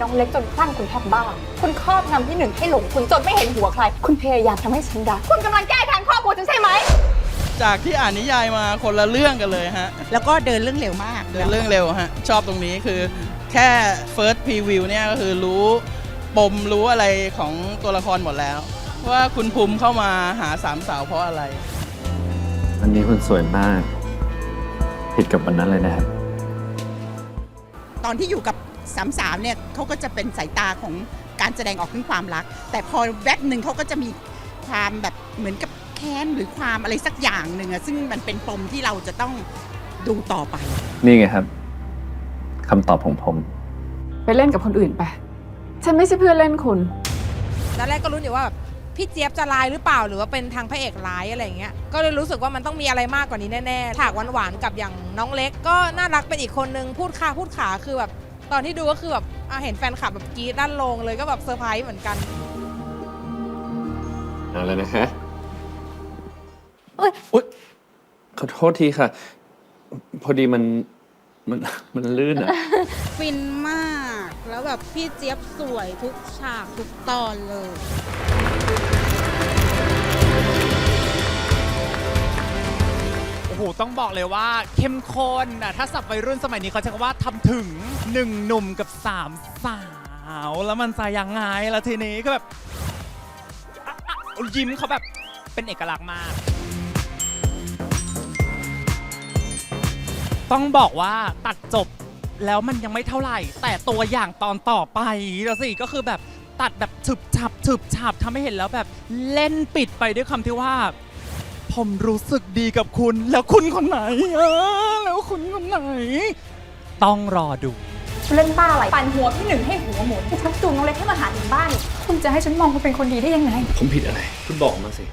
น้องเล็กจนคลั่งคุณแทบบ้า คุณครอบงำพี่หนึ่งให้หลงคุณจนไม่เห็นหัวใคร คุณพยายามทำให้ฉันรัก คุณกำลังแก้ทางครอบครัวฉันใช่ไหม จากที่อ่านนิยายมาคนละเรื่องกันเลยฮะ แล้วก็เดินเรื่องเร็วมากเดินเรื่องเร็วฮะ ชอบตรงนี้คือแค่ first preview เนี่ยก็คือรู้ปมรู้อะไรของตัวละครหมดแล้ว ว่าคุณภูมิเข้ามาหาสามสาวเพราะอะไร วันนี้คุณสวยมาก ผิดกับวันนั้นเลยนะครับ ตอนที่อยู่กับ สามสาวเนี่ยเขาก็จะเป็นสายตาของการแสดงออกถึงความรัก แต่พอแวบหนึ่งเขาก็จะมีความแบบเหมือนกับแค้นหรือความอะไรสักอย่างหนึ่งอะซึ่งมันเป็นปมที่เราจะต้องดูต่อไป นี่ไงครับคำตอบของผม ไปเล่นกับคนอื่นไป ฉันไม่ใช่เพื่อนเล่นคุณ ตอนแรกก็รู้นอยู่ว่าแบบพี่เจี๊ยบจะร้ายหรือเปล่าหรือว่าเป็นทางพระเอกร้ายอะไรอย่างเงี้ย ก็เลยรู้สึกว่ามันต้องมีอะไรมากกว่านี้แน่ๆ ฉากหวานๆกับอย่างน้องเล็ก ก็น่ารักเป็นอีกคนนึงพูดคาพูดขาคือแบบ ตอนที่ดูก็คือแบบอะเห็นแฟนคลับแบบกรี๊ดด้านลงเลยก็แบบเซอร์ไพรส์เหมือนกัน เอาแล้วนะฮะเอ้ย อุ๊ยขอโทษทีค่ะ พอดีมันมันมันลื่นอะฟินมาก แล้วแบบพี่เจี๊ยบสวยทุกฉากทุกตอนเลย ต้องบอกเลยว่าเข้มข้นนะถ้าสับวัยรุ่นสมัยนี้เขาใช้คำว่าทำถึงหนึ่งหนุ่มกับสามสาว แล้วมันจะยังไงล่ะทีนี้ก็แบบอะอะยิ้มเขาแบบเป็นเอกลักษณ์มาก ต้องบอกว่าตัดจบแล้วมันยังไม่เท่าไหร่ แต่ตัวอย่างตอนต่อไปแล้วสิก็คือแบบตัดแบบฉึบฉับฉึบฉับทำให้เห็นแล้วแบบเล่นปิดไปด้วยคำที่ว่า ผมรู้สึกดีกับคุณ แล้วคุณคนไหนอะแล้วคุณคนไหน ต้องรอดู เล่นบ้าอะไรปั่นหัวพี่หนึ่งให้หัวหมุนชักจูงน้องเล็กให้มาหาถึงบ้าน คุณจะให้ฉันมองคุณเป็นคนดีได้ยังไง ผมผิดอะไร คุณบอกมาสิ